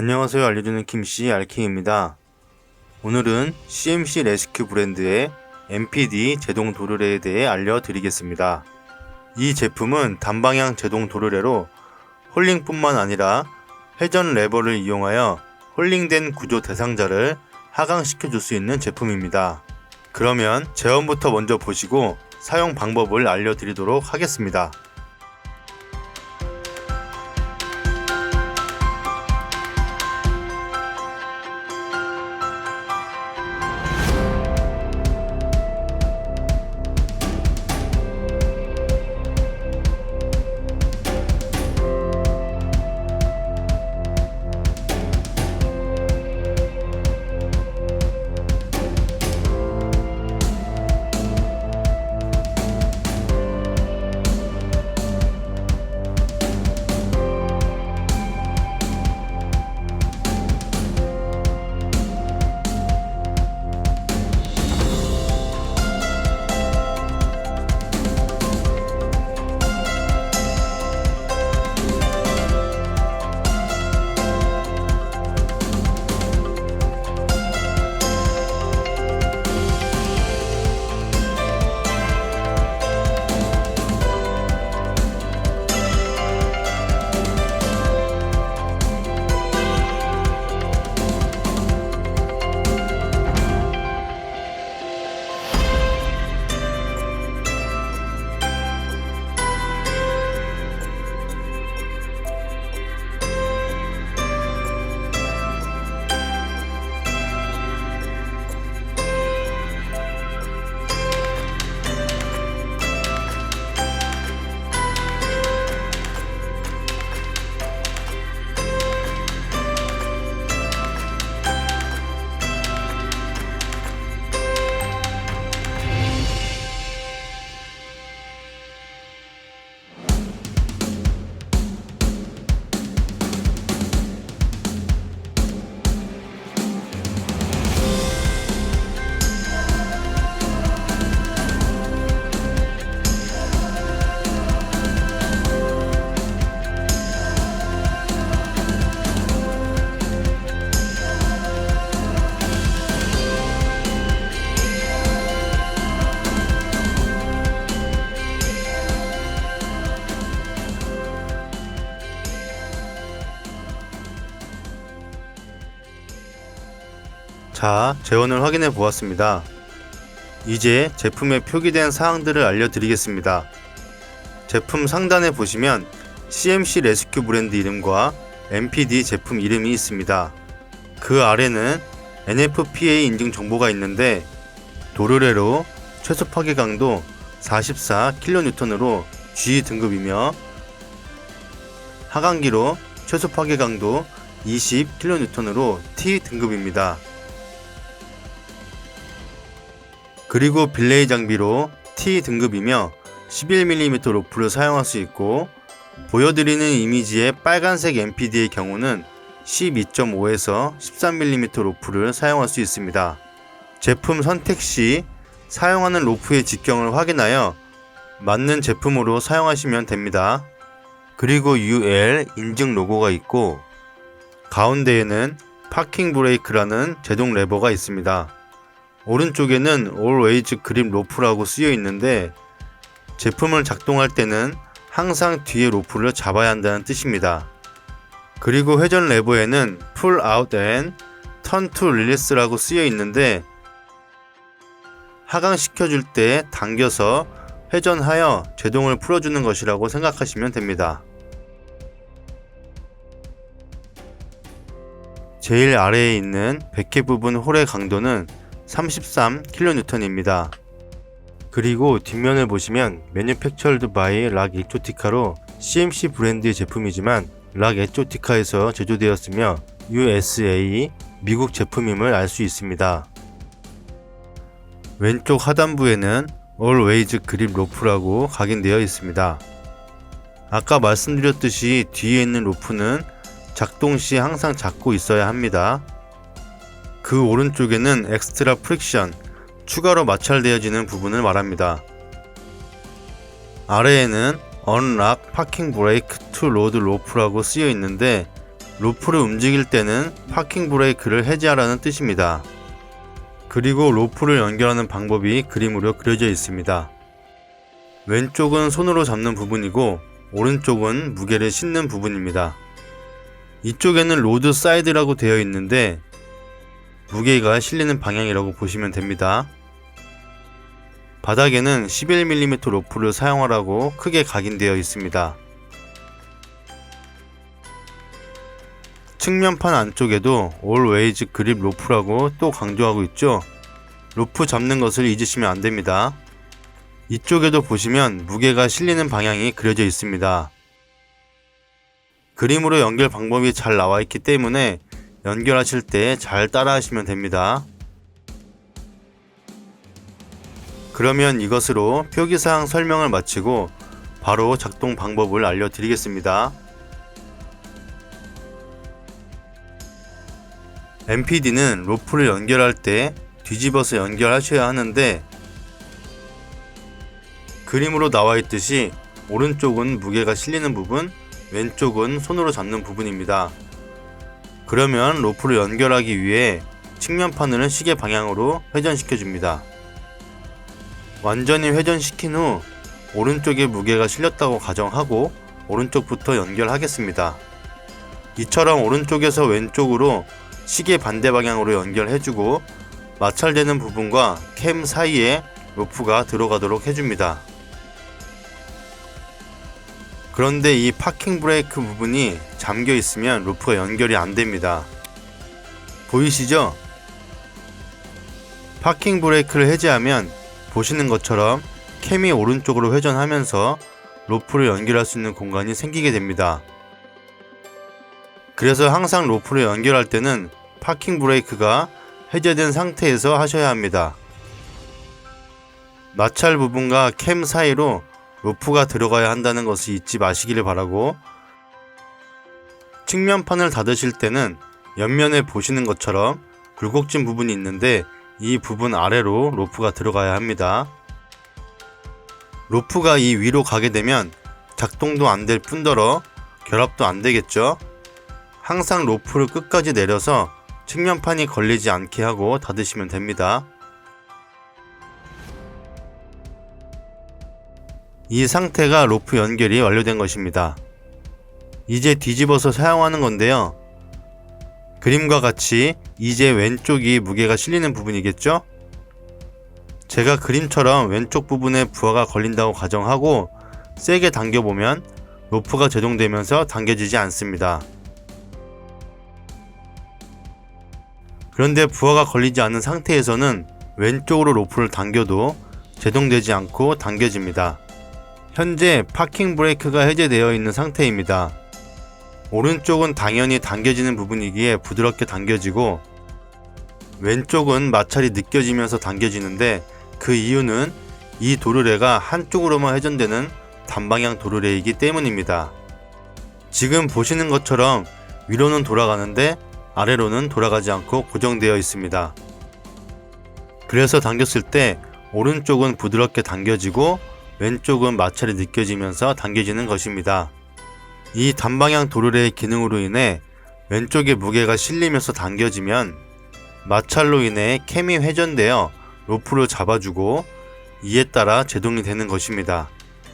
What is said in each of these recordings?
안녕하세요. 알려주는 김씨 알킹입니다. 오늘은 CMC 레스큐 브랜드의 MPD 제동 도르래에 대해 알려드리겠습니다. 이 제품은 단방향 제동 도르래로 홀링뿐만 아니라 회전 레버를 이용하여 홀링된 구조 대상자를 하강시켜 줄 수 있는 제품입니다. 그러면 제원부터 먼저 보시고 사용 방법을 알려드리도록 하겠습니다. 자, 재원을 확인해 보았습니다. 이제 제품에 표기된 사항들을 알려드리겠습니다. 제품 상단에 보시면 CMC 레스큐 브랜드 이름과 MPD 제품 이름이 있습니다. 그 아래는 NFPA 인증 정보가 있는데 도르래로 최소 파괴 강도 44kN으로 G 등급이며 하강기로 최소 파괴 강도 20kN으로 T 등급입니다. 그리고 빌레이 장비로 T 등급이며 11mm 로프를 사용할 수 있고 보여드리는 이미지의 빨간색 MPD의 경우는 12.5에서 13mm 로프를 사용할 수 있습니다. 제품 선택 시 사용하는 로프의 직경을 확인하여 맞는 제품으로 사용하시면 됩니다. 그리고 UL 인증 로고가 있고 가운데에는 파킹 브레이크라는 제동 레버가 있습니다. 오른쪽에는 Always 그립 로프라고 쓰여 있는데 제품을 작동할 때는 항상 뒤에 로프를 잡아야 한다는 뜻입니다. 그리고 회전 레버에는 Pull Out and Turn to Release라고 쓰여 있는데 하강시켜 줄 때 당겨서 회전하여 제동을 풀어주는 것이라고 생각하시면 됩니다. 제일 아래에 있는 백해 부분 홀의 강도는 33kN입니다. 그리고 뒷면을 보시면 Manufactured by 락 에초티카로 CMC 브랜드의 제품이지만 락 에초티카에서 제조되었으며 USA 미국 제품임을 알 수 있습니다. 왼쪽 하단부에는 Always 그립 로프라고 각인되어 있습니다. 아까 말씀드렸듯이 뒤에 있는 로프는 작동 시 항상 잡고 있어야 합니다. 그 오른쪽에는 엑스트라 프릭션, 추가로 마찰되어지는 부분을 말합니다. 아래에는 Unlock Parking Brake to Load Rope라고 쓰여 있는데 로프를 움직일 때는 파킹 브레이크를 해제하라는 뜻입니다. 그리고 로프를 연결하는 방법이 그림으로 그려져 있습니다. 왼쪽은 손으로 잡는 부분이고 오른쪽은 무게를 싣는 부분입니다. 이쪽에는 로드 사이드라고 되어 있는데 무게가 실리는 방향이라고 보시면 됩니다. 바닥에는 11mm 로프를 사용하라고 크게 각인되어 있습니다. 측면판 안쪽에도 Always 그립 로프라고 또 강조하고 있죠. 로프 잡는 것을 잊으시면 안 됩니다. 이쪽에도 보시면 무게가 실리는 방향이 그려져 있습니다. 그림으로 연결 방법이 잘 나와 있기 때문에 연결하실 때 잘 따라 하시면 됩니다. 그러면 이것으로 표기사항 설명을 마치고 바로 작동 방법을 알려드리겠습니다. MPD는 로프를 연결할 때 뒤집어서 연결하셔야 하는데 그림으로 나와 있듯이 오른쪽은 무게가 실리는 부분, 왼쪽은 손으로 잡는 부분입니다. 그러면 로프를 연결하기 위해 측면판을 시계 방향으로 회전시켜 줍니다. 완전히 회전시킨 후 오른쪽에 무게가 실렸다고 가정하고 오른쪽부터 연결하겠습니다. 이처럼 오른쪽에서 왼쪽으로 시계 반대 방향으로 연결해주고 마찰되는 부분과 캠 사이에 로프가 들어가도록 해줍니다. 그런데 이 파킹 브레이크 부분이 잠겨 있으면 로프가 연결이 안 됩니다. 보이시죠? 파킹 브레이크를 해제하면 보시는 것처럼 캠이 오른쪽으로 회전하면서 로프를 연결할 수 있는 공간이 생기게 됩니다. 그래서 항상 로프를 연결할 때는 파킹 브레이크가 해제된 상태에서 하셔야 합니다. 마찰 부분과 캠 사이로 로프가 들어가야 한다는 것을 잊지 마시기를 바라고 측면판을 닫으실 때는 옆면에 보시는 것처럼 굴곡진 부분이 있는데 이 부분 아래로 로프가 들어가야 합니다. 로프가 이 위로 가게 되면 작동도 안 될 뿐더러 결합도 안 되겠죠? 항상 로프를 끝까지 내려서 측면판이 걸리지 않게 하고 닫으시면 됩니다. 이 상태가 로프 연결이 완료된 것입니다. 이제 뒤집어서 사용하는 건데요. 그림과 같이 이제 왼쪽이 무게가 실리는 부분이겠죠? 제가 그림처럼 왼쪽 부분에 부하가 걸린다고 가정하고 세게 당겨보면 로프가 제동되면서 당겨지지 않습니다. 그런데 부하가 걸리지 않은 상태에서는 왼쪽으로 로프를 당겨도 제동되지 않고 당겨집니다. 현재 파킹 브레이크가 해제되어 있는 상태입니다. 오른쪽은 당연히 당겨지는 부분이기에 부드럽게 당겨지고 왼쪽은 마찰이 느껴지면서 당겨지는데 그 이유는 이 도르래가 한쪽으로만 회전되는 단방향 도르래이기 때문입니다. 지금 보시는 것처럼 위로는 돌아가는데 아래로는 돌아가지 않고 고정되어 있습니다. 그래서 당겼을 때 오른쪽은 부드럽게 당겨지고 왼쪽은 마찰이 느껴지면서 당겨지는 것입니다. 이 단방향 도르래의 기능으로 인해 왼쪽의 무게가 실리면서 당겨지면 마찰로 인해 캠이 회전되어 로프를 잡아주고 이에 따라 제동이 되는 것입니다.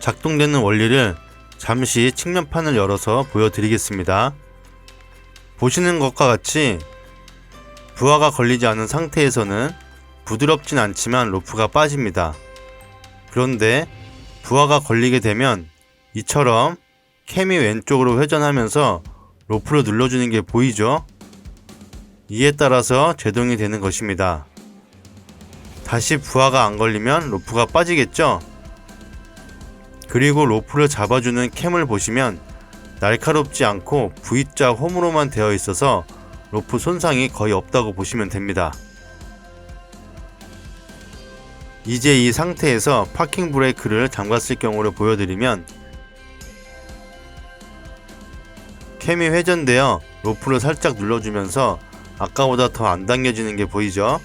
작동되는 원리를 잠시 측면판을 열어서 보여드리겠습니다. 보시는 것과 같이 부하가 걸리지 않은 상태에서는 부드럽진 않지만 로프가 빠집니다. 그런데 부하가 걸리게 되면 이처럼 캠이 왼쪽으로 회전하면서 로프를 눌러주는 게 보이죠? 이에 따라서 제동이 되는 것입니다. 다시 부하가 안 걸리면 로프가 빠지겠죠? 그리고 로프를 잡아주는 캠을 보시면 날카롭지 않고 V자 홈으로만 되어 있어서 로프 손상이 거의 없다고 보시면 됩니다. 이제 이 상태에서 파킹 브레이크를 잠갔을 경우를 보여드리면 캠이 회전되어 로프를 살짝 눌러주면서 아까보다 더 안 당겨지는 게 보이죠?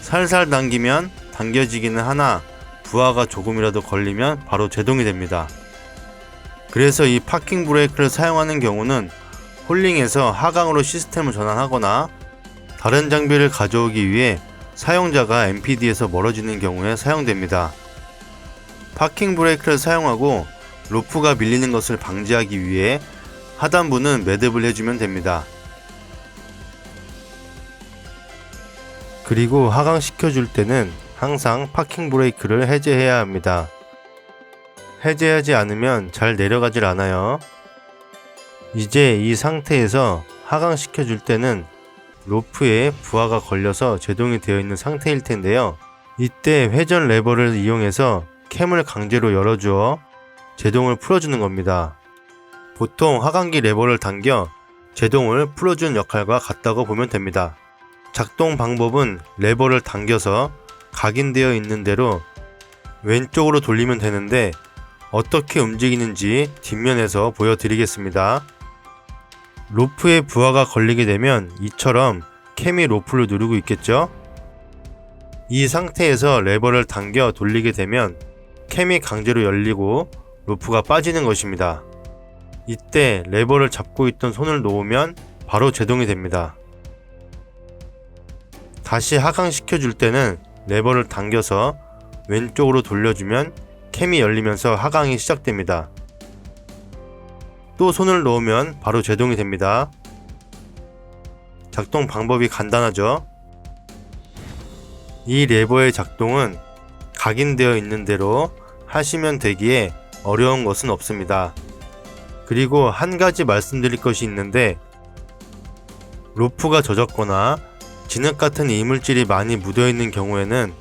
살살 당기면 당겨지기는 하나 부하가 조금이라도 걸리면 바로 제동이 됩니다. 그래서 이 파킹 브레이크를 사용하는 경우는 홀링에서 하강으로 시스템을 전환하거나 다른 장비를 가져오기 위해 사용자가 MPD에서 멀어지는 경우에 사용됩니다. 파킹 브레이크를 사용하고 로프가 밀리는 것을 방지하기 위해 하단부는 매듭을 해주면 됩니다. 그리고 하강시켜 줄 때는 항상 파킹 브레이크를 해제해야 합니다. 해제하지 않으면 잘 내려가질 않아요. 이제 이 상태에서 하강시켜 줄 때는 로프에 부하가 걸려서 제동이 되어 있는 상태일 텐데요. 이때 회전 레버를 이용해서 캠을 강제로 열어주어 제동을 풀어주는 겁니다. 보통 하강기 레버를 당겨 제동을 풀어주는 역할과 같다고 보면 됩니다. 작동 방법은 레버를 당겨서 각인되어 있는 대로 왼쪽으로 돌리면 되는데 어떻게 움직이는지 뒷면에서 보여드리겠습니다. 로프에 부하가 걸리게 되면 이처럼 캠이 로프를 누르고 있겠죠? 이 상태에서 레버를 당겨 돌리게 되면 캠이 강제로 열리고 로프가 빠지는 것입니다. 이때 레버를 잡고 있던 손을 놓으면 바로 제동이 됩니다. 다시 하강시켜 줄 때는 레버를 당겨서 왼쪽으로 돌려주면 캠이 열리면서 하강이 시작됩니다. 또 손을 놓으면 바로 제동이 됩니다. 작동 방법이 간단하죠? 이 레버의 작동은 각인되어 있는 대로 하시면 되기에 어려운 것은 없습니다. 그리고 한 가지 말씀드릴 것이 있는데 로프가 젖었거나 진흙 같은 이물질이 많이 묻어 있는 경우에는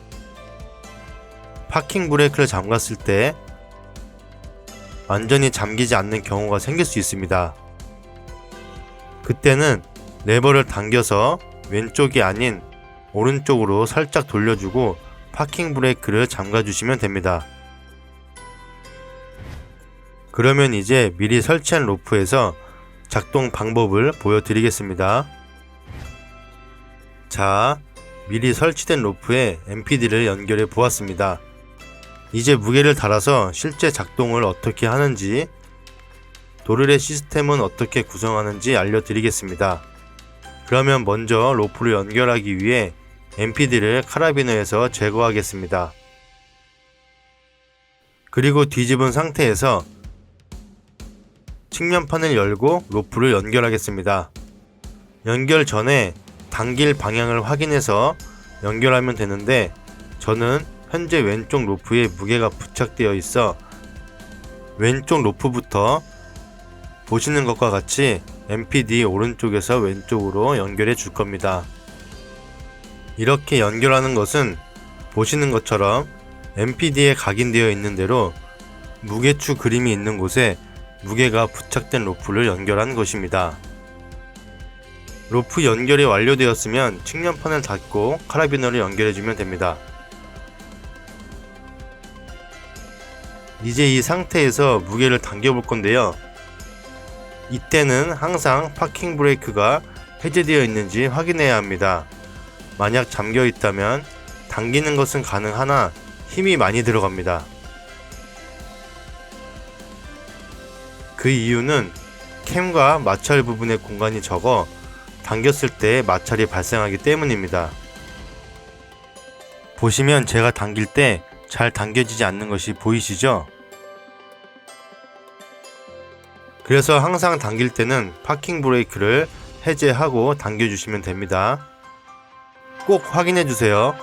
파킹 브레이크를 잠갔을 때 완전히 잠기지 않는 경우가 생길 수 있습니다. 그때는 레버를 당겨서 왼쪽이 아닌 오른쪽으로 살짝 돌려주고 파킹 브레이크를 잠가 주시면 됩니다. 그러면 이제 미리 설치한 로프에서 작동 방법을 보여드리겠습니다. 자, 미리 설치된 로프에 MPD를 연결해 보았습니다. 이제 무게를 달아서 실제 작동을 어떻게 하는지, 도르의 시스템은 어떻게 구성하는지 알려드리겠습니다. 그러면 먼저 로프를 연결하기 위해 MPD를 카라비너에서 제거하겠습니다. 그리고 뒤집은 상태에서 측면판을 열고 로프를 연결하겠습니다. 연결 전에 당길 방향을 확인해서 연결하면 되는데 저는 현재 왼쪽 로프에 무게가 부착되어 있어 왼쪽 로프부터 보시는 것과 같이 MPD 오른쪽에서 왼쪽으로 연결해 줄 겁니다. 이렇게 연결하는 것은 보시는 것처럼 MPD에 각인되어 있는 대로 무게추 그림이 있는 곳에 무게가 부착된 로프를 연결한 것입니다. 로프 연결이 완료되었으면 측면판을 닫고 카라비너를 연결해주면 됩니다. 이제 이 상태에서 무게를 당겨 볼 건데요. 이때는 항상 파킹 브레이크가 해제되어 있는지 확인해야 합니다. 만약 잠겨 있다면 당기는 것은 가능하나 힘이 많이 들어갑니다. 그 이유는 캠과 마찰 부분의 공간이 적어 당겼을 때 마찰이 발생하기 때문입니다. 보시면 제가 당길 때 잘 당겨지지 않는 것이 보이시죠? 그래서 항상 당길 때는 파킹 브레이크를 해제하고 당겨주시면 됩니다. 꼭 확인해 주세요.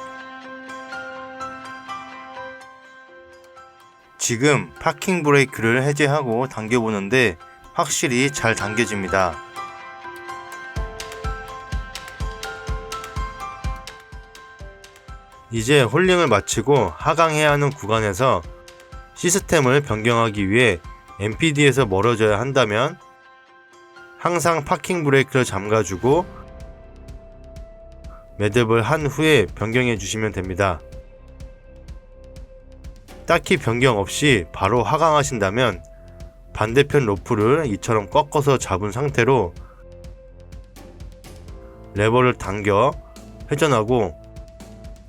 지금 파킹 브레이크를 해제하고 당겨보는데 확실히 잘 당겨집니다. 이제 홀링을 마치고 하강해야 하는 구간에서 시스템을 변경하기 위해 MPD에서 멀어져야 한다면 항상 파킹 브레이크를 잠가주고 매듭을 한 후에 변경해 주시면 됩니다. 딱히 변경 없이 바로 하강하신다면 반대편 로프를 이처럼 꺾어서 잡은 상태로 레버를 당겨 회전하고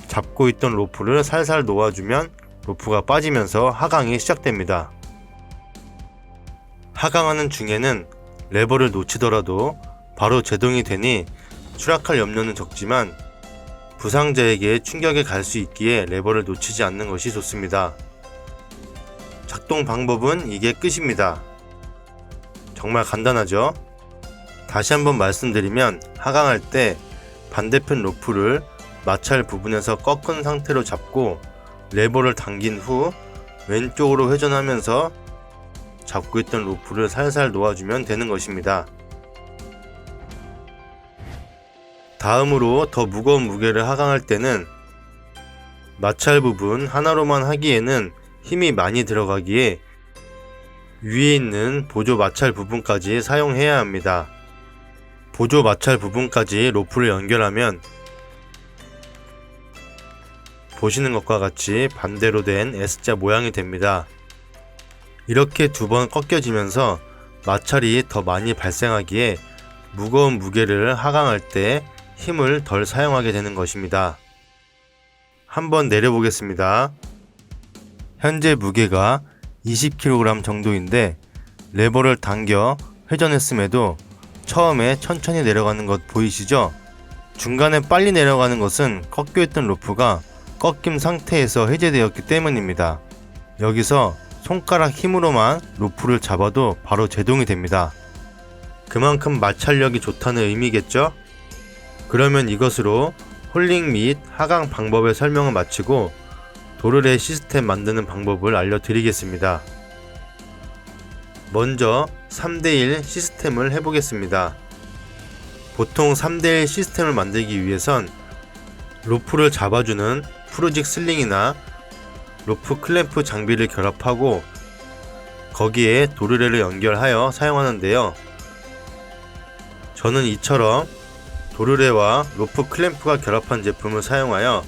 잡고 있던 로프를 살살 놓아주면 로프가 빠지면서 하강이 시작됩니다. 하강하는 중에는 레버를 놓치더라도 바로 제동이 되니 추락할 염려는 적지만 부상자에게 충격에 갈수 있기에 레버를 놓치지 않는 것이 좋습니다. 작동 방법은 이게 끝입니다. 정말 간단하죠? 다시 한번 말씀드리면 하강할 때 반대편 로프를 마찰 부분에서 꺾은 상태로 잡고 레버를 당긴 후 왼쪽으로 회전하면서 잡고 있던 로프를 살살 놓아주면 되는 것입니다. 다음으로 더 무거운 무게를 하강할 때는 마찰 부분 하나로만 하기에는 힘이 많이 들어가기에 위에 있는 보조 마찰 부분까지 사용해야 합니다. 보조 마찰 부분까지 로프를 연결하면 보시는 것과 같이 반대로 된 S자 모양이 됩니다. 이렇게 두 번 꺾여지면서 마찰이 더 많이 발생하기에 무거운 무게를 하강할 때 힘을 덜 사용하게 되는 것입니다. 한번 내려보겠습니다. 현재 무게가 20kg 정도인데 레버를 당겨 회전했음에도 처음에 천천히 내려가는 것 보이시죠? 중간에 빨리 내려가는 것은 꺾여있던 로프가 꺾임 상태에서 해제되었기 때문입니다. 여기서 손가락 힘으로만 로프를 잡아도 바로 제동이 됩니다. 그만큼 마찰력이 좋다는 의미겠죠? 그러면 이것으로 홀링 및 하강 방법의 설명을 마치고 도르래 시스템 만드는 방법을 알려드리겠습니다. 먼저 3대1 시스템을 해보겠습니다. 보통 3대1 시스템을 만들기 위해선 로프를 잡아주는 프로직 슬링이나 로프 클램프 장비를 결합하고 거기에 도르래를 연결하여 사용하는데요. 저는 이처럼 도르래와 로프 클램프가 결합한 제품을 사용하여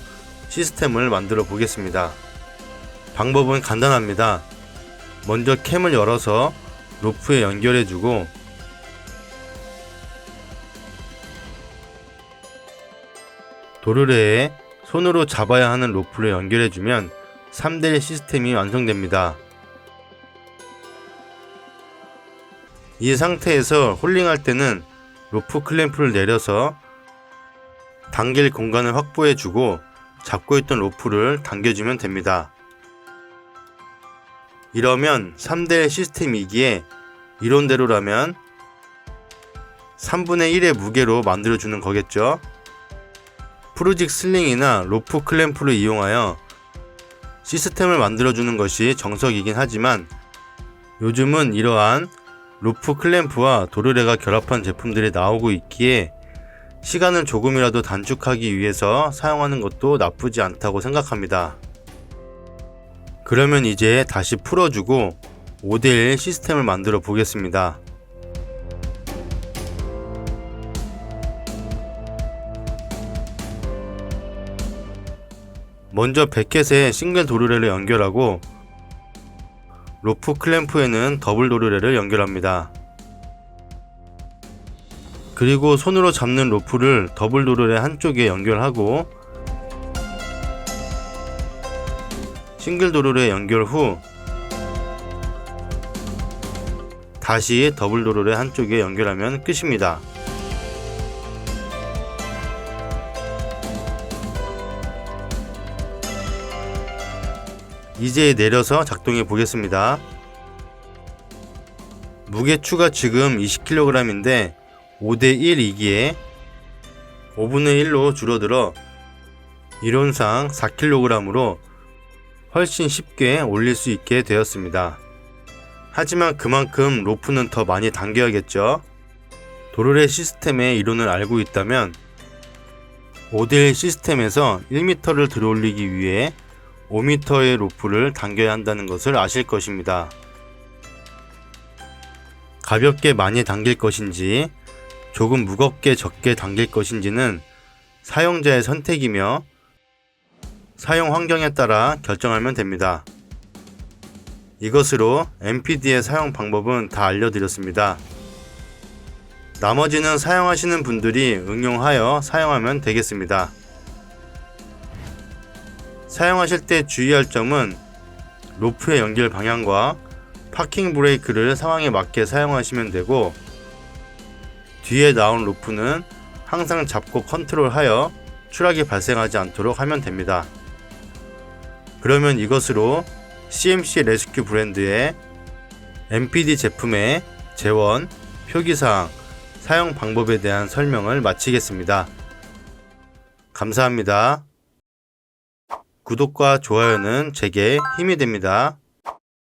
시스템을 만들어 보겠습니다. 방법은 간단합니다. 먼저 캠을 열어서 로프에 연결해 주고 도르래에 손으로 잡아야 하는 로프를 연결해 주면 3대1 시스템이 완성됩니다. 이 상태에서 홀링할 때는 로프 클램프를 내려서 당길 공간을 확보해 주고 잡고 있던 로프를 당겨주면 됩니다. 이러면 3대 시스템이기에 이론대로라면 3분의 1의 무게로 만들어주는 거겠죠. 프로직 슬링이나 로프 클램프를 이용하여 시스템을 만들어주는 것이 정석이긴 하지만 요즘은 이러한 로프 클램프와 도르래가 결합한 제품들이 나오고 있기에 시간을 조금이라도 단축하기 위해서 사용하는 것도 나쁘지 않다고 생각합니다. 그러면 이제 다시 풀어주고 5대1 시스템을 만들어 보겠습니다. 먼저 백켓에 싱글 도르래를 연결하고 로프 클램프에는 더블 도르래를 연결합니다. 그리고 손으로 잡는 로프를 더블 도르래 한쪽에 연결하고 싱글 도르래 연결 후 다시 더블 도르래 한쪽에 연결하면 끝입니다. 이제 내려서 작동해 보겠습니다. 무게추가 지금 20kg인데 5대1이기에 5분의 1로 줄어들어 이론상 4kg으로 훨씬 쉽게 올릴 수 있게 되었습니다. 하지만 그만큼 로프는 더 많이 당겨야겠죠. 도르래 시스템의 이론을 알고 있다면 5대1 시스템에서 1m를 들어올리기 위해 5m의 로프를 당겨야 한다는 것을 아실 것입니다. 가볍게 많이 당길 것인지 조금 무겁게 적게 당길 것인지는 사용자의 선택이며 사용 환경에 따라 결정하면 됩니다. 이것으로 MPD의 사용 방법은 다 알려드렸습니다. 나머지는 사용하시는 분들이 응용하여 사용하면 되겠습니다. 사용하실 때 주의할 점은 로프의 연결 방향과 파킹 브레이크를 상황에 맞게 사용하시면 되고 뒤에 나온 루프는 항상 잡고 컨트롤하여 추락이 발생하지 않도록 하면 됩니다. 그러면 이것으로 CMC 레스큐 브랜드의 MPD 제품의 재원, 표기사항, 사용 방법에 대한 설명을 마치겠습니다. 감사합니다. 구독과 좋아요는 제게 힘이 됩니다.